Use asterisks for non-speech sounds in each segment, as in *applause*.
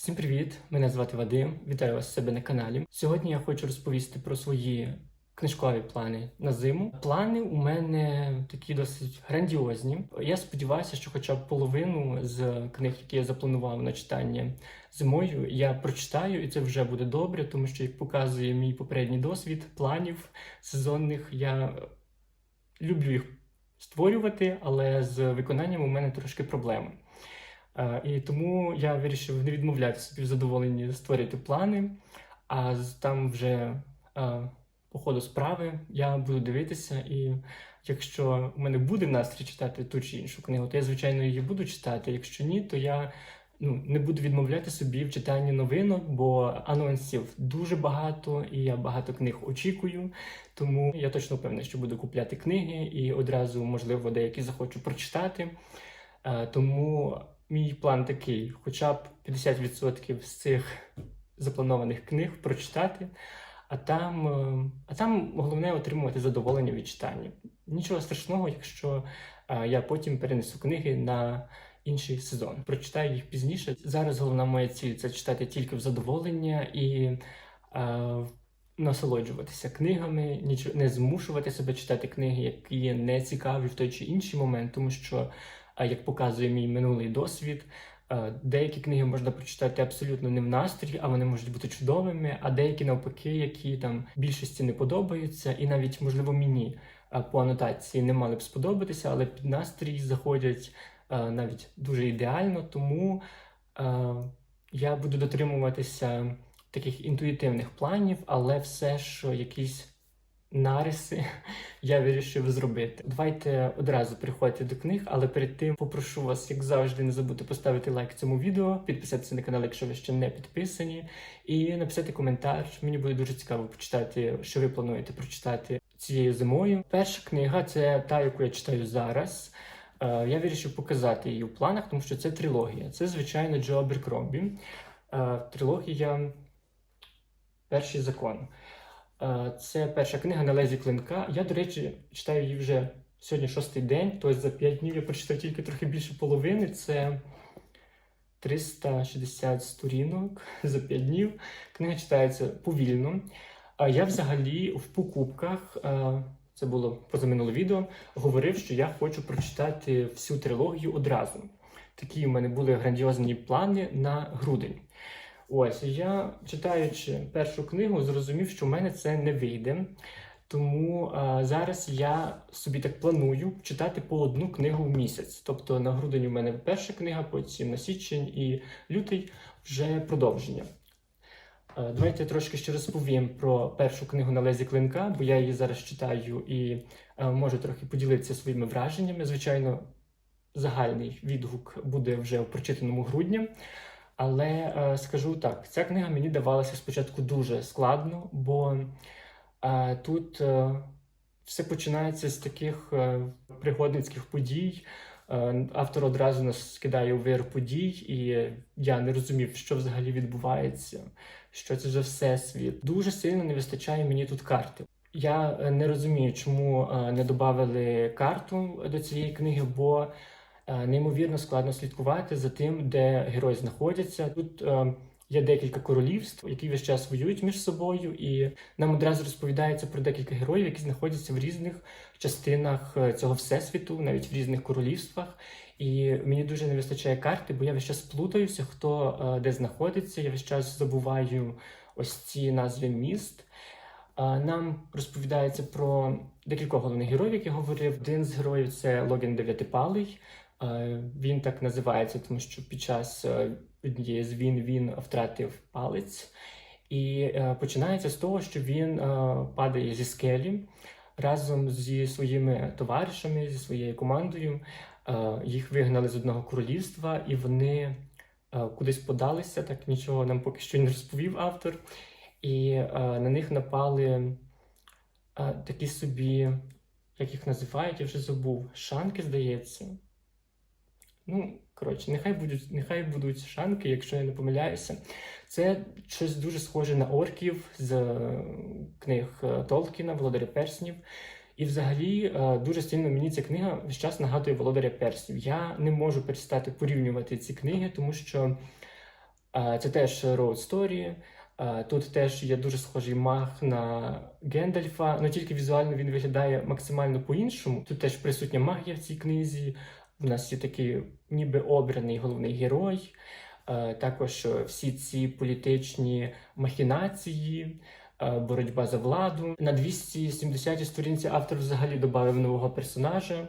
Всім привіт! Мене звати Вадим. Вітаю вас у себе на каналі. Сьогодні я хочу розповісти про свої книжкові плани на зиму. Плани у мене такі досить грандіозні. Я сподіваюся, що хоча б половину з книг, які я запланував на читання зимою, я прочитаю, і це вже буде добре, тому що як показує мій попередній досвід планів сезонних, я люблю їх створювати, але з виконанням у мене трошки проблеми. Е, І тому я вирішив не відмовляти собі в задоволенні створити плани, а там вже е, по ходу справи я буду дивитися, і якщо у мене буде настрій читати ту чи іншу книгу, то я, звичайно, її буду читати. Якщо ні, то я ну, не буду відмовляти собі в читанні новинок, бо анонсів дуже багато, і я багато книг очікую. Тому я точно впевнений, що буду купляти книги і одразу, можливо, деякі захочу прочитати. Е, Тому мій план такий: хоча б 50% з цих запланованих книг прочитати, а там, е, а там головне отримувати задоволення від читання. Нічого страшного, якщо е, я потім перенесу книги на інший сезон. Прочитаю їх пізніше. Зараз головна моя ціль це читати тільки в задоволення і е, насолоджуватися книгами, нічого не змушувати себе читати книги, які не цікаві в той чи інший момент, тому що, як показує мій минулий досвід, е, деякі книги можна прочитати абсолютно не в настрій, а вони можуть бути чудовими, а деякі навпаки, які там більшості не подобаються, і навіть можливо мені е, по анотації не мали б сподобатися, але під настрій заходять е, навіть дуже ідеально, тому е, я буду дотримуватися таких інтуїтивних планів, але все ж якісь нариси *laughs* я вирішив зробити. Давайте одразу приходьте до книг, але перед тим попрошу вас, як завжди, не забудьте поставити лайк цьому відео, підписатися на канал, якщо ви ще не підписані, і написати коментар. Мені буде дуже цікаво почитати, що ви плануєте прочитати цією зимою. Перша книга це та, яку я читаю зараз. Е, Я вирішив показати її у планах, тому що це трилогія. Це, звичайно, Джо Аберкромбі. Е, Трилогія Перший закон. Це перша книга на лезі клинка. Я, до речі, читаю її вже сьогодні шостий день, тобто за 5 днів я прочитав тільки трохи більше половини. Це 360 сторінок за 5 днів. Книга читається повільно. Я взагалі в покупках, це було позаминуле відео, говорив, що я хочу прочитати всю трилогію одразу. Такі у мене були грандіозні плани на грудень. Ось я читаючи першу книгу, зрозумів, що в мене це не вийде. Тому а, зараз я собі так планую читати по одну книгу в місяць. Тобто на грудень у мене перша книга, потім на січень і лютий вже продовження. Е, Давайте я трошки ще розповім про першу книгу на лезі клинка, бо я її зараз читаю і е, можу трохи поділитися своїми враженнями. Звичайно, загальний відгук буде вже в прочитаному грудня. Але е, скажу так, ця книга мені давалася спочатку дуже складно, бо е, тут е, все починається з таких е, пригодницьких подій. Е, автор одразу нас скидає у вир подій, і я не розумів, що взагалі відбувається, що це за всесвіт. Дуже сильно не вистачає мені тут карти. Я е, не розумію, чому е, не додали карту до цієї книги, бо неймовірно складно слідкувати за тим, де герої знаходяться. Тут е, є декілька королівств, які весь час воюють між собою, і нам одразу розповідається про декілька героїв, які знаходяться в різних частинах е, цього всесвіту, навіть в різних королівствах. І мені дуже не вистачає карти, бо я весь час плутаюся, хто е, де знаходиться. Я весь час забуваю ось ці назви міст. Нам розповідається про декількох головних героїв, як я говорив. Один з героїв це Логін Дев'ятипалий. Е, Він так називається, тому що під час е, однієї з війн він втратив палець. І е, починається з того, що він падає зі скелі разом зі своїми товаришами, зі своєю командою. Їх вигнали з одного королівства, і вони кудись подалися. Так нічого нам поки що не розповів автор. І на них напали такі собі, як їх називають, я вже забув. Шанки, здається. Ну, коротше, нехай будуть, нехай будуть шанки, якщо я не помиляюся. Це щось дуже схоже на орків з е, книг е, Толкіна, Володаря Перснів. І взагалі е, дуже сильно мені ця книга весь час нагадує Володаря Перснів. Я не можу перестати порівнювати ці книги, тому що Це теж story. Е, Тут теж є дуже схожий мах на Гендальфа, але тільки візуально він виглядає максимально по-іншому. Тут теж присутня магія в цій книзі. У нас є такий ніби обраний головний герой. Е, Також е, всі ці політичні махінації, е, боротьба за владу. На 270 сторінці автор взагалі додав нового персонажа,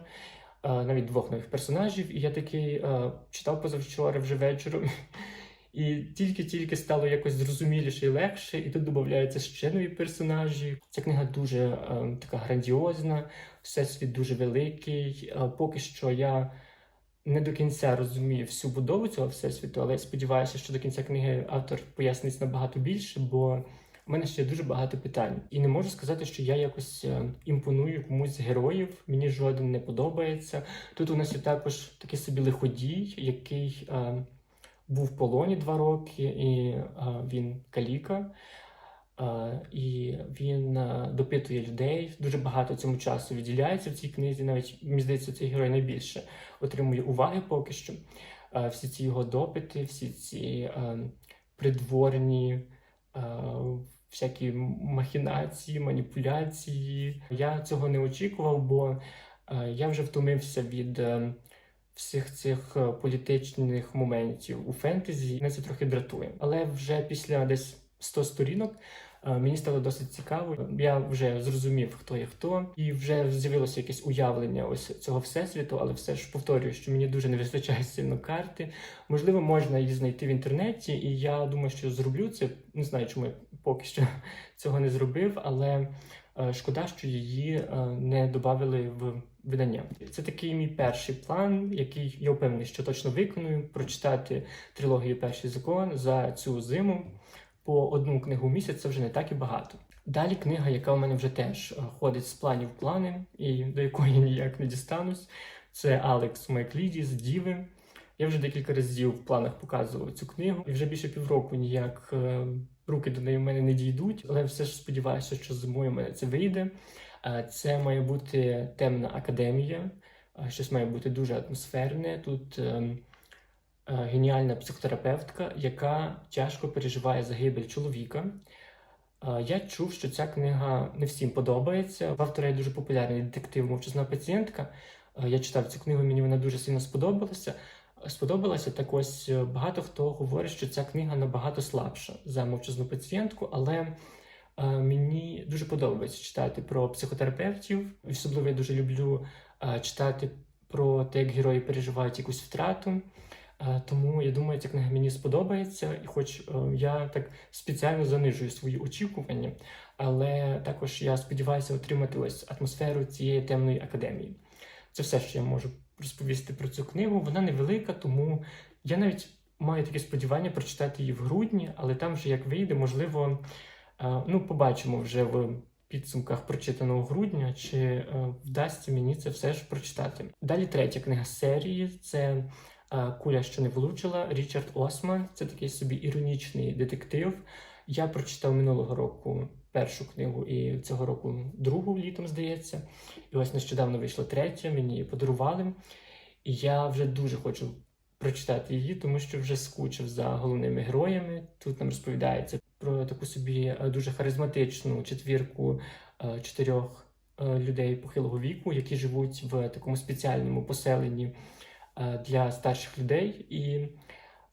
навіть двох нових персонажів. І я такий читав позавчора вже вечором. І тільки-тільки стало якось зрозуміліше і легше, і тут додаються ще нові персонажі. Ця книга дуже е, така грандіозна, всесвіт дуже великий. Е, поки що я не до кінця розумію всю будову цього всесвіту, але сподіваюся, що до кінця книги автор пояснить набагато більше, бо в мене ще дуже багато питань. І не можу сказати, що я якось е, імпоную комусь з героїв. Мені жоден не подобається. Тут у нас є також такий собі лиходій, який. е, був в полоні два роки, і він каліка, і він допитує людей. Дуже багато цьому часу виділяється в цій книзі. Навіть мені здається, цей герой найбільше отримує уваги поки що. Всі ці його допити, всі ці придворні. Всякі махінації, маніпуляції. Я цього не очікував, бо я вже втомився від всіх цих е, політичних моментів у фентезі. Мене це трохи дратує. Але вже після десь 100 сторінок е, мені стало досить цікаво. Я вже зрозумів, хто є хто, і вже з'явилося якесь уявлення ось цього всесвіту, але все ж повторюю, що мені дуже не вистачає сильно карти. Можливо, можна її знайти в інтернеті, і я думаю, що зроблю це. Не знаю, чому я поки що *laughs* цього не зробив, але е, шкода, що її не додали в видання. Це такий мій перший план, який я впевнений, що точно виконую. Прочитати трилогію Перший закон за цю зиму по одну книгу в місяць це вже не так і багато. Далі книга, яка у мене вже теж е, ходить з планів в плани, і до якої ніяк не дістанусь. Це Алекс Майклідіс Діви. Я вже декілька разів в планах показував цю книгу, і вже більше півроку ніяк е, руки до неї в мене не дійдуть, але все ж сподіваюся, що зимою в мене це вийде. Це має бути темна академія, щось має бути дуже атмосферне. Тут ем, е, геніальна психотерапевтка, яка тяжко переживає загибель чоловіка. Я чув, що ця книга не всім подобається. В автора є дуже популярний детектив Мовчазна пацієнтка. Я читав цю книгу, мені вона дуже сильно сподобалася. Сподобалася так ось багато хто говорить, що ця книга набагато слабша за мовчазну пацієнтку, але мені дуже подобається читати про психотерапевтів. Особливо я дуже люблю е, читати про те, як герої переживають якусь втрату. Е, Тому я думаю, ця книга мені сподобається, і хоч е, я так спеціально занижую свої очікування, але також я сподіваюся отримати ось атмосферу цієї темної академії. Це все, що я можу розповісти про цю книгу. Вона невелика, тому я навіть маю таке сподівання прочитати її в грудні, але там вже як вийде, можливо, е, ну побачимо вже в підсумках прочитаного грудня, чи е, вдасться мені це все ж прочитати. Далі третя книга серії це е, Куля, що не влучила Річард Осман. Це такий собі іронічний детектив. Я прочитав минулого року першу книгу і цього року другу літом, здається. І ось нещодавно вийшла третя, мені її подарували. І я вже дуже хочу прочитати її, тому що вже скучив за головними героями. Тут нам розповідається про таку собі е, дуже харизматичну четвірку е, чотирьох е, людей похилого віку, які живуть в такому спеціальному поселенні для старших людей. І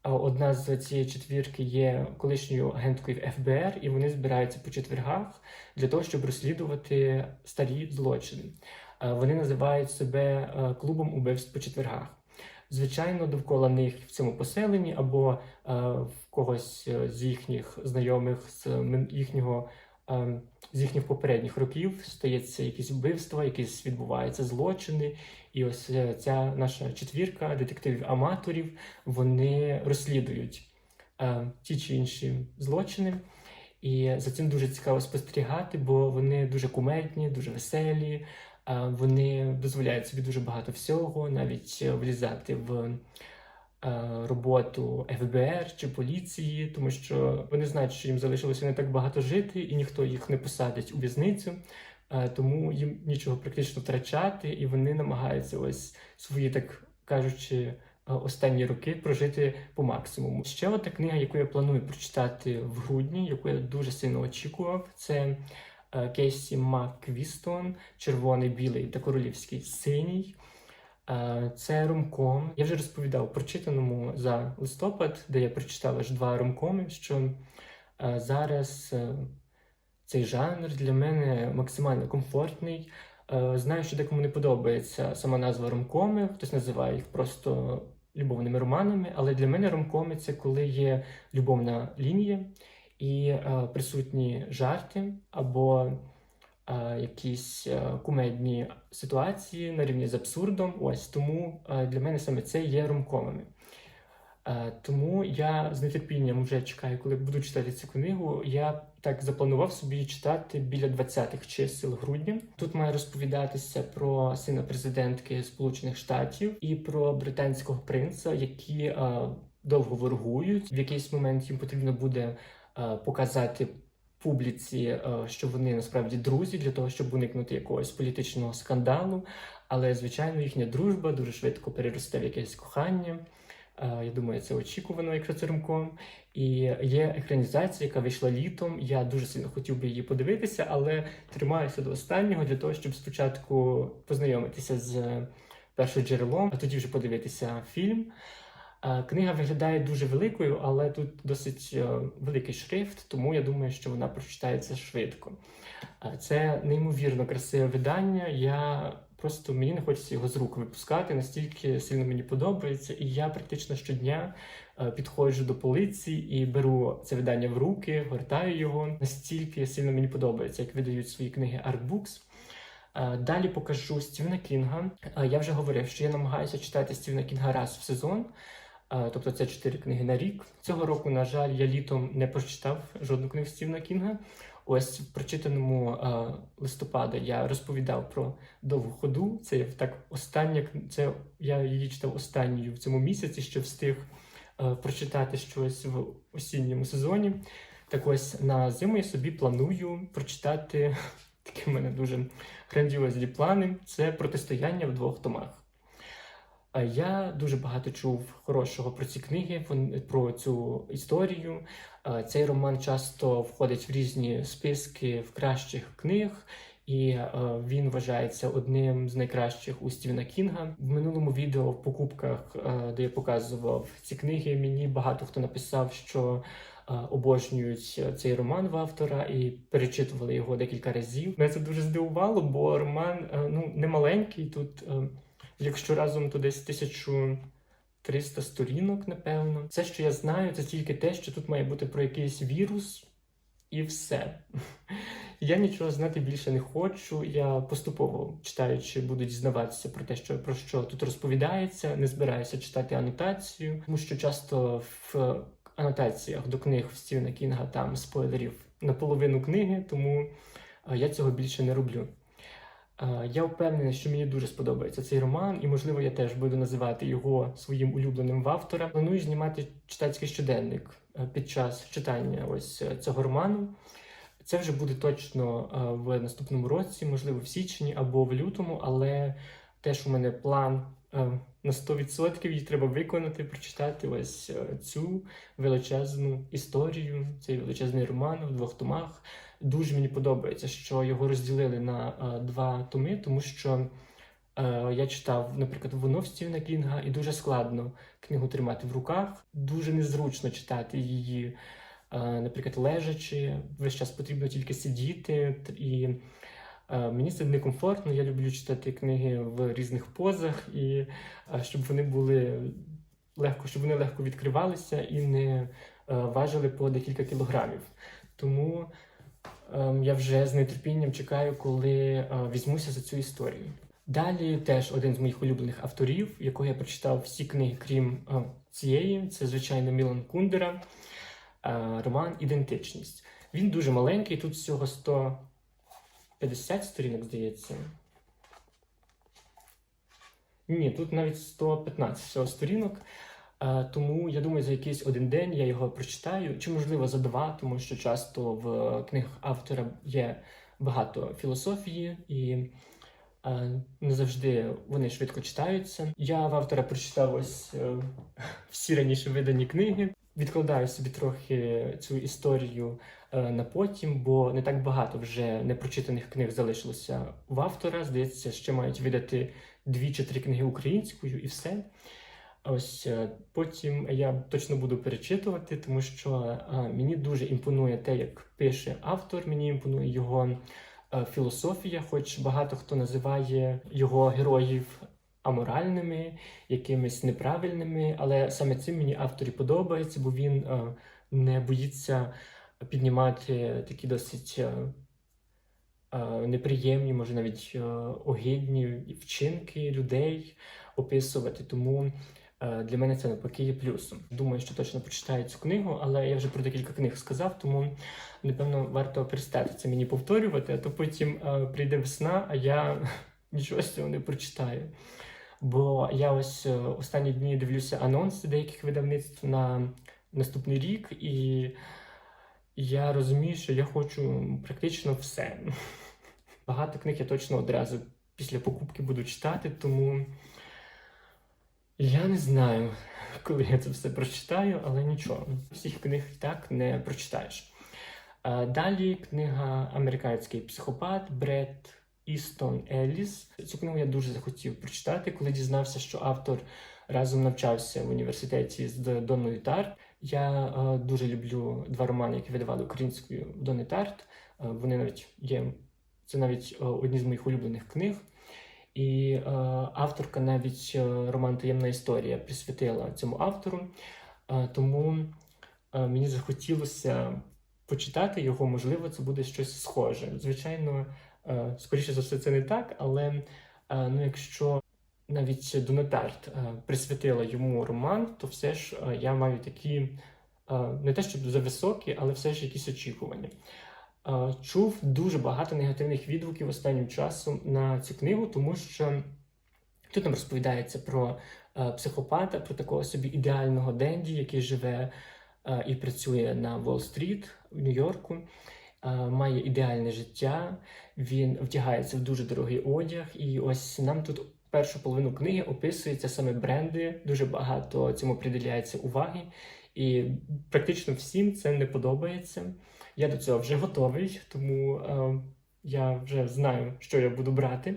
одна з цієї четвірки є колишньою агенткою ФБР, і вони збираються по четвергах для того, щоб розслідувати старі злочини. Вони називають себе клубом убивств по четвергах. Звичайно, довкола них в цьому поселенні або е, в когось е, з їхніх знайомих з їхнього е, з їхніх попередніх років стається якісь вбивства, якісь відбуваються злочини. І ось ця наша четвірка детективів-аматорів вони розслідують ті чи інші злочини. І за цим дуже цікаво спостерігати, бо вони дуже кумедні, дуже веселі. Вони дозволяють собі дуже багато всього, навіть е, влізати в е, роботу ФБР чи поліції, тому що вони знають, що їм залишилося не так багато жити, і ніхто їх не посадить у в'язницю. Тому їм нічого практично втрачати, і вони намагаються ось свої, так кажучи, е, останні роки прожити по максимуму. Ще одна книга, яку я планую прочитати в грудні, яку я дуже сильно очікував, це Кейсі Маквістон, Червоний, білий та королівський синій. Е, Це ромком. Я вже розповідав прочитаному за листопад, де я прочитав аж два ромкоми, що е, зараз е, цей жанр для мене максимально комфортний. Е, Знаю, що декому не подобається сама назва ромкоми, хтось називає їх просто любовними романами, але для мене ромкоми це коли є любовна лінія і е, присутні жарти або е, якісь е, кумедні ситуації на рівні з абсурдом. Ось тому е, для мене саме це є ромкомами. Е, Тому я з нетерпінням вже чекаю, коли буду читати цю книгу. Я так запланував собі читати біля 20-х чисел грудня. Тут має розповідатися про сина президентки Сполучених Штатів і про британського принца, які е, довго воргують. В якийсь момент їм потрібно буде показати публіці, е, що вони насправді друзі, для того, щоб уникнути якогось політичного скандалу. Але звичайно, їхня дружба дуже швидко переросте в якесь кохання. Е, Я думаю, це очікувано, якщо це. І є екранізація, яка вийшла літом. Я дуже сильно хотів би її подивитися, але тримаюся до останнього для того, щоб спочатку познайомитися з першим джерелом, а тоді вже подивитися фільм. Е, Книга виглядає дуже великою, але тут досить е, великий шрифт, тому я думаю, що вона прочитається швидко. Е, Це неймовірно красиве видання. Я просто мені не хочеться його з рук випускати, настільки сильно мені подобається, і я практично щодня підходжу до полиці і беру це видання в руки, гортаю його. Настільки сильно мені подобається, як видають свої книги Artbooks. Далі покажу Стівена Кінга. Я вже говорив, що я намагаюся читати Стівена Кінга раз в сезон. Тобто це чотири книги на рік. Цього року, на жаль, я літом не прочитав жодну книгу Стівена Кінга. Ось в прочитаному е, листопада я розповідав про довгу ходу. Це так остання це я її читав останньою в цьому місяці, що встиг е, прочитати щось в осінньому сезоні. Так ось на зиму я собі планую прочитати *laughs* такі в мене дуже грандіозні плани. Це протистояння в двох томах. Я дуже багато чув хорошого про ці книги, про цю історію. Цей роман часто входить в різні списки в кращих книг, і е, він вважається одним з найкращих у Стівена Кінга. В минулому відео в покупках, е, де я показував ці книги, мені багато хто написав, що е, обожнюють цей роман в автора і перечитували його декілька разів. Мене це дуже здивувало, бо роман ну не маленький. Тут, якщо разом, то десь тисячу. 300 сторінок, напевно. Все, що я знаю, це тільки те, що тут має бути про якийсь вірус, і все. Я нічого знати більше не хочу. Я поступово читаючи, буду дізнаватися про те, що про що тут розповідається. Не збираюся читати анотацію, тому що часто в анотаціях до книг Стівена Кінга там спойлерів на половину книги, тому е, я цього більше не роблю. Я впевнений, що мені дуже сподобається цей роман, і можливо я теж буду називати його своїм улюбленим в автора. Планую знімати читацький щоденник е, під час читання ось е, цього роману. Це вже буде точно е, в наступному році, можливо, в січні або в лютому, але теж у мене план на 100% її треба виконати, прочитати ось е, цю величезну історію, цей величезний роман в двох томах. Дуже мені подобається, що його розділили на е, два томи, тому що е, я читав, наприклад, воно Стівена Кінга, і дуже складно книгу тримати в руках. Дуже незручно читати її, наприклад, лежачи. Весь час потрібно тільки сидіти. І мені це некомфортно. Я люблю читати книги в різних позах, і е, щоб вони були легко, щоб вони легко відкривалися і не е, важили по декілька кілограмів. Тому ем, я вже з нетерпінням чекаю, коли е, візьмуся за цю історію. Далі теж один з моїх улюблених авторів, якого я прочитав всі книги, крім е, цієї, це звичайно Мілан Кундера, е, роман Ідентичність. Він дуже маленький, тут всього 150 сторінок, здається. Ні, тут навіть 115 всього сторінок. Е, Тому я думаю, за якийсь один день я його прочитаю, чи можливо за два, тому що часто в книгах автора є багато філософії, і е, не завжди вони швидко читаються. Я в автора прочитав ось е, всі раніше видані книги. Відкладаю собі трохи цю історію на потім, бо не так багато вже непрочитаних книг залишилося в автора. Здається, ще мають видати дві чи три книги українською і все. Ось е, потім я точно буду перечитувати, тому що е, мені дуже імпонує те, як пише автор. Мені імпонує його е, філософія, хоч багато хто називає його героїв аморальними, якимись неправильними, але саме цим мені авторі подобається, бо він е, не боїться піднімати такі досить е, е, неприємні, може навіть е, огидні вчинки людей описувати. Тому е, для мене це навпаки є плюсом. Думаю, що точно прочитаю цю книгу, але я вже про декілька книг сказав, тому напевно варто перестати це мені повторювати, а то потім е, прийде весна, а я *laughs* нічого з цього не прочитаю. Бо я ось е, останні дні дивлюся анонси деяких видавництв на наступний рік, і я розумію, що я хочу практично все. Багато книг я точно одразу після покупки буду читати, тому я не знаю, коли я це все прочитаю, але нічого. Всіх книг так не прочитаєш. Далі книга Американський психопат Бред Істон Елліс. Цю книгу я дуже захотів прочитати, коли дізнався, що автор разом навчався в університеті з Донною Тарт. Я е, дуже люблю два романи, які видавали українською Донни Тарт. Е, вони навіть є. Це навіть е, одні з моїх улюблених книг. І е, авторка навіть е, роман Таємна історія присвятила цьому автору. Е, тому е, мені захотілося почитати його, можливо, це буде щось схоже. Звичайно, е, скоріше за все, це не так, але е, ну, якщо навіть Донатарт е, присвятила йому роман, то все ж е, я маю такі е, не те, щоб зависокі, але все ж якісь очікування. Чув дуже багато негативних відгуків останнім часом на цю книгу, тому що тут нам розповідається про психопата, про такого собі ідеального Денді, який живе і працює на Уолл-стріт в Нью-Йорку, має ідеальне життя, він вдягається в дуже дорогий одяг. І ось нам тут першу половину книги описуються саме бренди, дуже багато цьому приділяється уваги. І практично всім це не подобається. Я до цього вже готовий, тому е, я вже знаю, що я буду брати,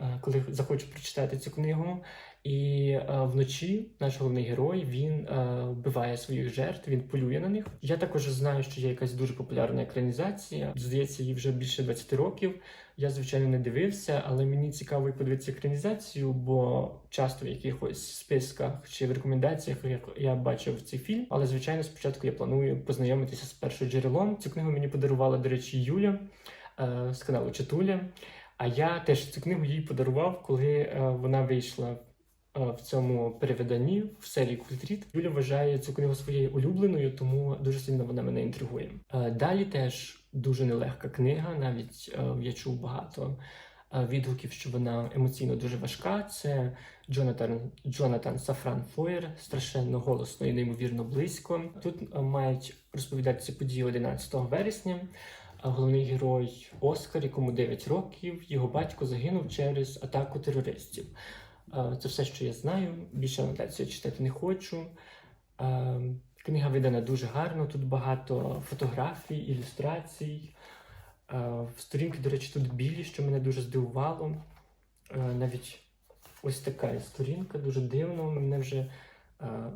е, коли захочу прочитати цю книгу. І е, вночі наш головний герой він е, вбиває своїх жертв, він полює на них. Я також знаю, що є якась дуже популярна екранізація. Здається, їй вже більше 20 років. Я звичайно не дивився, але мені цікаво подивитися екранізацію, бо часто в якихось списках чи в рекомендаціях я, бачив цей фільм. Але звичайно, спочатку я планую познайомитися з першим джерелом. Цю книгу мені подарувала, до речі, Юля е, з каналу Чатуля. А я теж цю книгу їй подарував, коли е, вона вийшла в цьому перевиданні в серії Культріт. Юля вважає цю книгу своєю улюбленою, тому дуже сильно вона мене інтригує. Е, Далі теж дуже нелегка книга. Навіть е, я чув багато е, відгуків, що вона емоційно дуже важка. Це Джонатан Джонатан Сафран Фойер, страшенно голосно і неймовірно близько. Тут е, мають розповідатися події 11 вересня. Головний герой Оскар, якому 9 років, його батько загинув через атаку терористів. Е, Це все, що я знаю. Більше анотацію читати не хочу. Е, Книга видана дуже гарно. Тут багато фотографій, ілюстрацій. Е, Сторінки, до речі, тут білі, що мене дуже здивувало. Навіть ось така сторінка, дуже дивно. Мене вже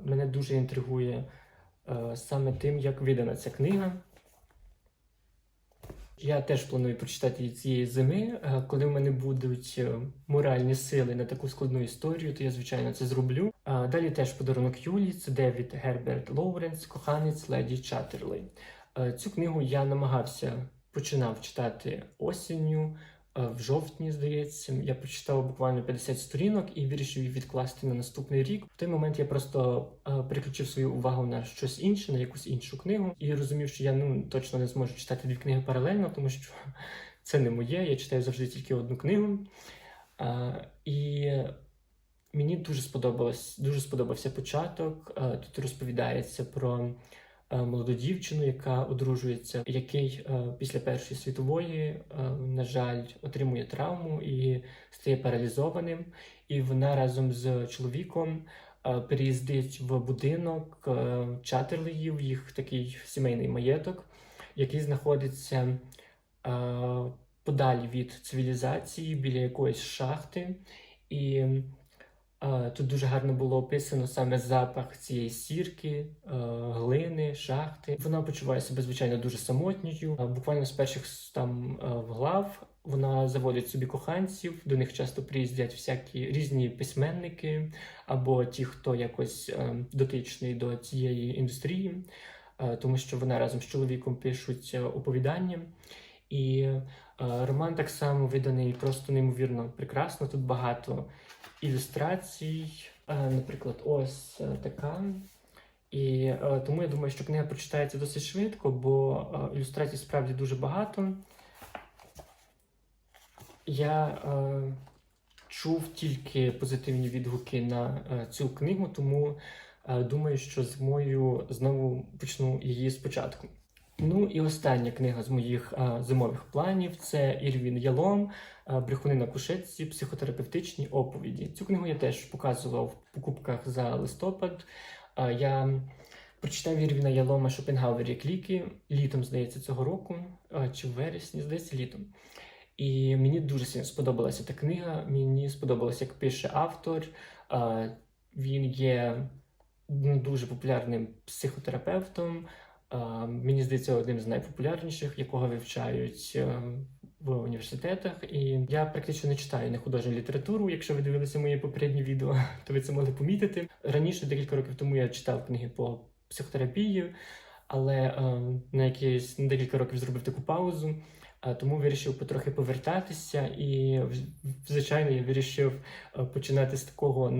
мене дуже інтригує саме тим, як видана ця книга. Я теж планую прочитати цієї зими. Е, Коли в мене будуть е, моральні сили на таку складну історію, то я звичайно це зроблю. А Далі теж подарунок Юлі. Це Девід Герберт Лоуренс, коханець леді Чаттерлей. Е, Цю книгу я намагався починав читати осінню. Е, В жовтні, здається, я прочитав буквально 50 сторінок і вирішив її відкласти на наступний рік. В той момент я просто е, переключив свою увагу на щось інше, на якусь іншу книгу, і розумів, що я ну точно не зможу читати дві книги паралельно, тому що *laughs* це не моє. Я читаю завжди тільки одну книгу. І мені дуже сподобалось, дуже сподобався початок. Е, Тут розповідається про е, молоду дівчину, яка одружується, який е, після Першої світової, е, на жаль, отримує травму і стає паралізованим. І вона разом з чоловіком е, переїздить в будинок е, Чатерлеїв, їх такий сімейний маєток, який знаходиться е, подалі від цивілізації біля якоїсь шахти. І е, тут дуже гарно було описано саме запах цієї сірки, е, глини, шахти. Вона почуває себе звичайно дуже самотньою. Е, Буквально з перших там е, глав вона заводить собі коханців. До них часто приїздять всякі різні письменники або ті, хто якось дотичний до цієї індустрії, тому що вона разом з чоловіком пишуть оповідання. І роман так само виданий просто неймовірно прекрасно. Тут багато ілюстрацій, Е, наприклад, ось е, така. І е, тому я думаю, що книга прочитається досить швидко, бо ілюстрацій справді дуже багато. Я е, чув тільки позитивні відгуки на е, цю книгу, тому е, думаю, що зимою знову почну її спочатку. Ну і остання книга з моїх е, зимових планів це Ірвін Ялом е, Брехуни на кушетці, психотерапевтичні оповіді. Цю книгу я теж показував в покупках за листопад. Е, я прочитав Ірвіна Ялома Шопенгауері Кліки літом, здається, цього року, е, чи в вересні, здається, літом. І мені дуже сподобалася та книга. Мені сподобалося, як пише автор. Е, Він є ну, дуже популярним психотерапевтом. Мені здається, одним з найпопулярніших, якого вивчають е, в університетах. І я практично не читаю нехудожню літературу. Якщо ви дивилися моє попереднє відео, *laughs* то ви це могли помітити. Раніше, декілька років тому, я читав книги по психотерапії, але е, на якісь на декілька років зробив таку паузу. Тому вирішив потрохи повертатися, і звичайно я вирішив е, починати з такого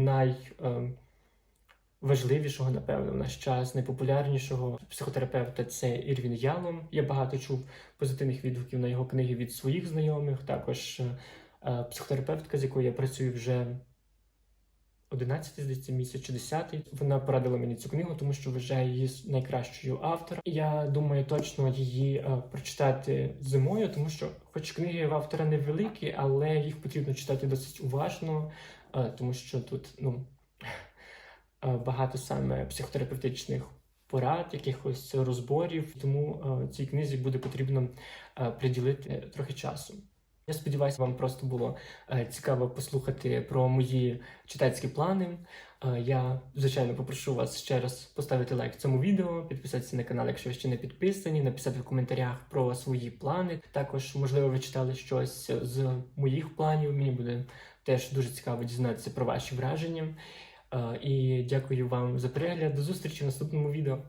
найважливішого, напевно, в наш час, найпопулярнішого психотерапевта це Ірвін Ялом. Я багато чув позитивних відгуків на його книги від своїх знайомих. Також е, е, психотерапевтка, з якою я працюю вже 11, здається, місяць чи 10. Вона порадила мені цю книгу, тому що вважає її найкращою автором. Я думаю точно її е, прочитати зимою, тому що, хоч книги в автора невеликі, але їх потрібно читати досить уважно, тому що тут ну, багато саме психотерапевтичних порад, якихось розборів. Тому е, цій книзі буде потрібно е, приділити трохи часу. Я сподіваюся, вам просто було е, цікаво послухати про мої читацькі плани. Е, Я, звичайно, попрошу вас ще раз поставити лайк цьому відео, підписатися на канал, якщо ви ще не підписані, написати в коментарях про свої плани. Також, можливо, ви читали щось з моїх планів. Мені буде теж дуже цікаво дізнатися про ваші враження. Е, І дякую вам за перегляд. До зустрічі в наступному відео.